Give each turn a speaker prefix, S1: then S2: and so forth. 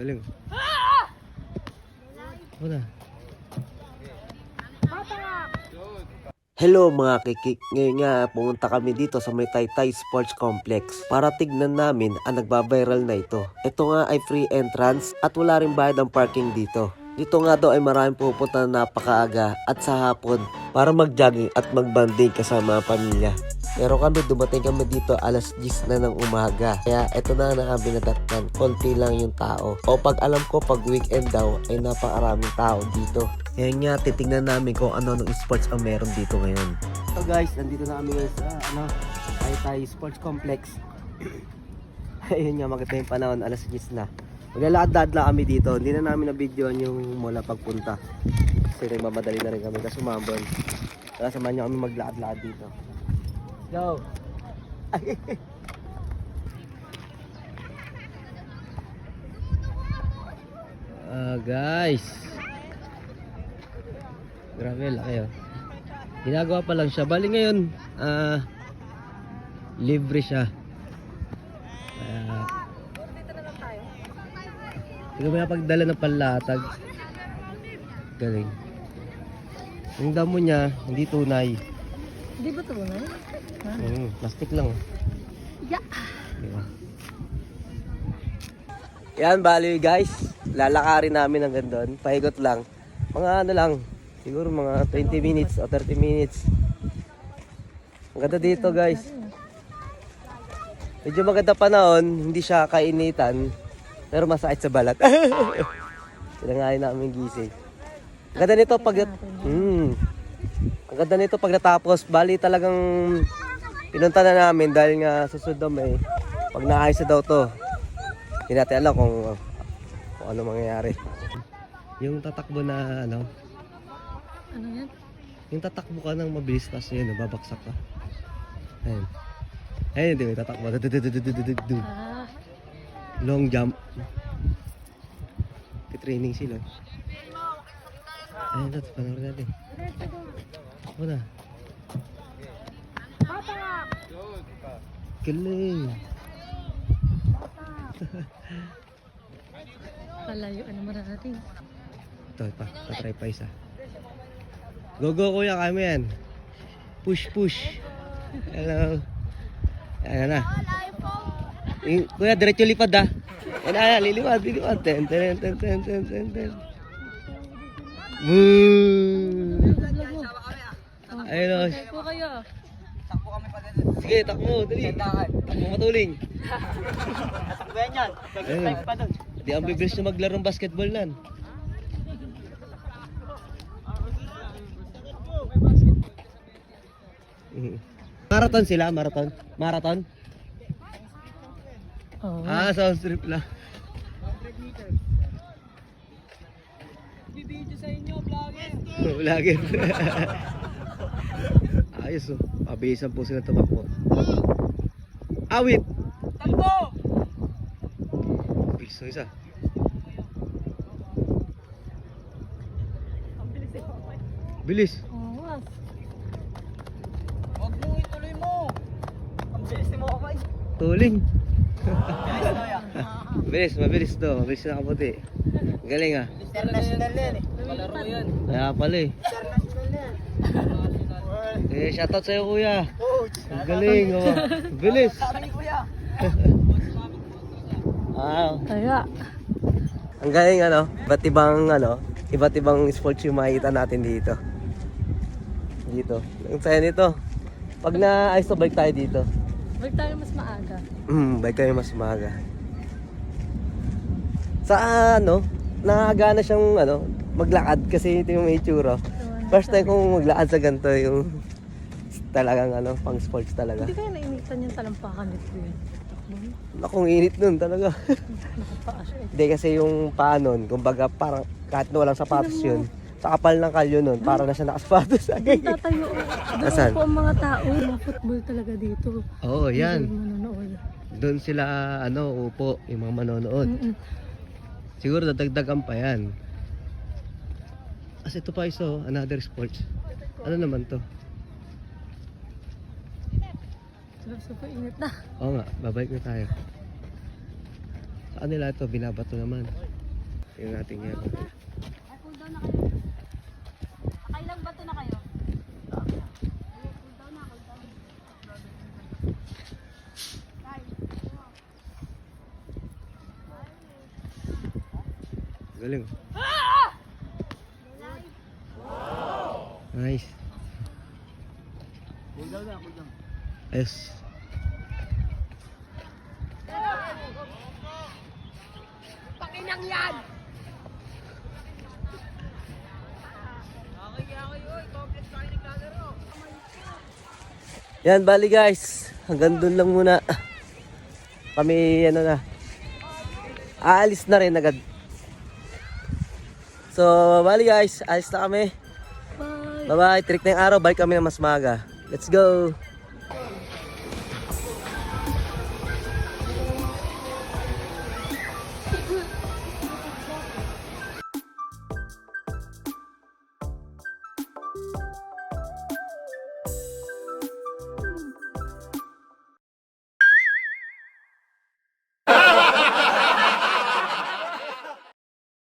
S1: Galing.
S2: Hello mga kikik, ngayon nga pumunta kami dito sa may Taytay Sports Complex para tignan namin ang nagbabiral na ito. Ito nga ay free entrance at wala rin bayad ang parking dito. Dito nga daw ay maraming pupunta na napakaaga at sa hapon para mag-jogging at mag-banding kasama ang pamilya. Pero kami dumating kami dito alas 10 na ng umaga. Kaya ito na na kami nadatnan. Konti lang yung tao. O pag alam ko pag weekend daw ay napakaraming tao dito. Ngayon nga titingnan namin kung ano ng sports ang meron dito ngayon. So guys, nandito na kami sa ano, Taytay Sports Complex. Ayun nga, maganda yung panahon, alas 10 na. Maglalakad lang kami dito. Hindi na namin na-videoan yung mula pagpunta. Kasi nagmamadali na rin kami kasi umambon. Kaya samahan nyo kami maglakad-lakad dito. Go!
S1: Ah, guys. Grabe, laki oh. Ginagawa pa lang siya. Bali ngayon, ah, libre siya. Kaya, hindi ko pagdala ng panlatag. Galing. Yung damo niya, hindi tunay.
S3: Di ba ito na? Ha?
S1: Mm, plastic lang.
S3: Yeah.
S1: Di ba?
S2: Yan, bali guys. Lalakarin namin hanggang doon. Pahigot lang. Mga ano lang. Siguro mga 20 minutes o 30 minutes. Ang ganda dito guys. Medyo maganda panahon. Hindi siya kainitan. Pero masakit sa balat. Sinangayin namin gising. Ang ganda nito pag... Hmm. Ganda nito pag natapos. Bali talagang pinunta na namin dahil nga susunod daw may pag naayos na daw to. Hindi natin alam kung, kung ano mangyayari.
S1: Yung tatakbo na ano,
S3: Ano yan?
S1: yung tatakbo ka ng mabilis tapos yun, nababaksak ka. Ayun. Ayun, di ba? Tatakbo.
S3: Ah,
S1: Long jump. Training sila. Ayun, ito. Panoorin natin. Takbo na. Galing.
S3: palayo. Ano mo natin?
S1: Ito pa. Tatry pa isa. Go, go, kuya. Kami yan. Push, push. Hello. Ayan na. Yung, kuya, diretso lipad ah. Ayan ayan, lilipad, lilipad. Ten, ten, ten, ten, ten, ten, ten. Boom! Ayun o.
S3: Po kayo.
S1: Sige, takmo, dali. Takmo matuling. Ayun. Di ang bibilis na maglaro ng basketball nan. Mhm. Marathon sila, marathon. Marathon?
S3: Oo.
S1: Ah, sa strip lang. Vlogger. Ayos oh. Pabisan po sila tumakbo. Awit! Takbo! Bilis ng isa. Bilis.
S3: Oo nga.
S1: Tuling. mabilis, mabilis to. Mabilis na kaputi. Galing ah.
S4: International yan eh. Palaro yan.
S1: Kaya pala eh. Eh, shoutout sa'yo kuya. Ang galing. Oh. Bilis. Ah,
S3: Kaya.
S2: Ang galing ano, iba't ibang ano, iba't ibang sports yung makikita natin dito. Dito. Ang saya nito. Pag na bike tayo dito.
S3: Wag tayo mas maaga.
S2: Hmm, bike kayo mas umaga. Sa ano, nakagana siyang ano, maglakad kasi ito yung may itsura. First time kong maglakad sa ganito yung talagang ano, pang sports talaga.
S3: Hindi kaya nainitan yung talampakan nito yun. Takbo mo.
S2: Nakong init nun talaga.
S3: Nakapaa siya eh.
S2: Hindi kasi yung paa nun, kumbaga parang kahit na walang sapatos yun, sa kapal ng kalyo nun, para na siya nakasapatos.
S3: Doon tatayo. Doon
S2: Nasaan?
S3: po ang mga tao. Mga football talaga dito.
S1: Oo, oh, yan.
S3: Hindi manonood.
S1: Doon sila, ano, upo, yung mga manonood.
S3: Mm-mm.
S1: Siguro dadagdagan pa yan. Kasi ito pa iso, another sports. Ano naman to?
S3: Super, init na.
S1: Oo nga, babalik na tayo. Sa kanila ito, binabato naman. Tingnan natin yan.
S5: Cool down na kayo. Nakailang bato na kayo? Cool down na, cool down.
S1: Galing. Nice.
S4: Cool down na, cool down.
S1: Ayos. Yan, bali guys. Hanggang dun lang muna. Kami, ano na. Aalis na rin agad. So, bali guys. Alis na kami.
S3: Bye!
S1: Bye-bye. Trick na yung araw. Balik kami na mas maga. Let's go.